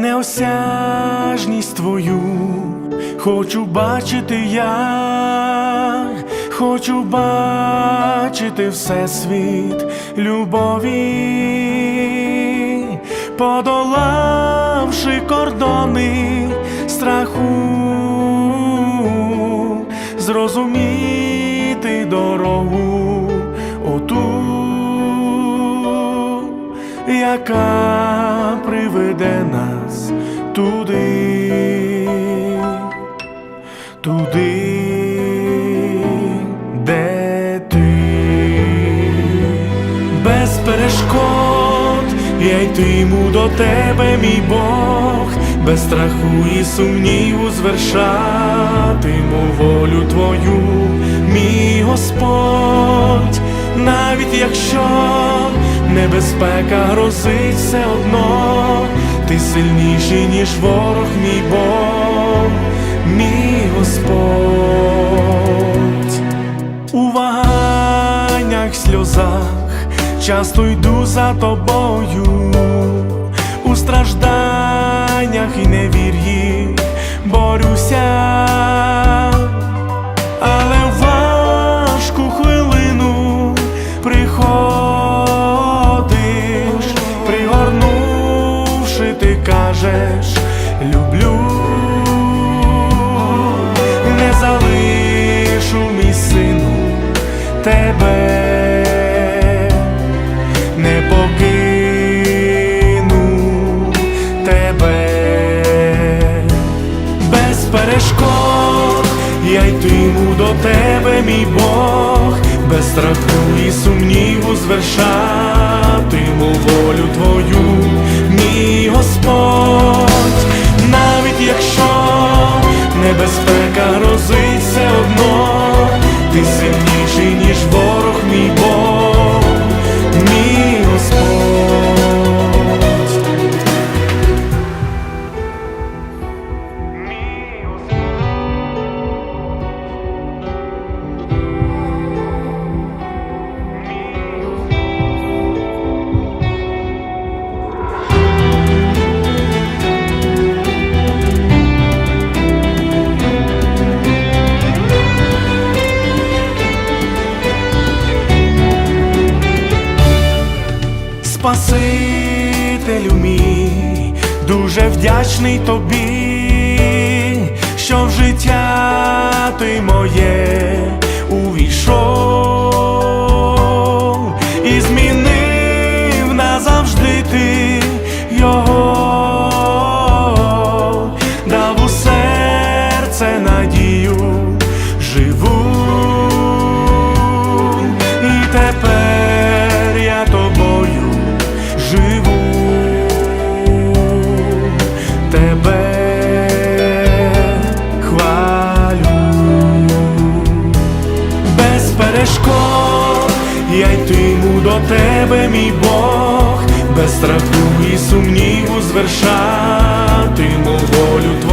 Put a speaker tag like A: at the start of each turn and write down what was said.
A: неосяжність твою, хочу бачити я, хочу бачити всесвіт любові, подолавши кордони страху, зрозуміти дорогу оту, яка приведе нас туди, туди, де ти. Без перешкод, я йтиму до тебе, мій Бог, без страху і сумніву звершатиму волю твою, мій Господь, навіть якщо небезпека грозить все одно, ти сильніший, ніж ворог, мій Бог, мій Господь. У ваганнях, сльозах часто йду за тобою, пригорнувши, ти кажеш, люблю. Не залишу мій сину тебе, не покину тебе, без перешкод я йтиму до тебе, мій Бог, без страху і сумніву звершатиму Спасителю мій, дуже вдячний тобі, що в життя ти моє увійшов і змінив назавжди ти його, дав у серце надію до тебе, мій Бог, без страху і сумніву звершатиму волю Твою.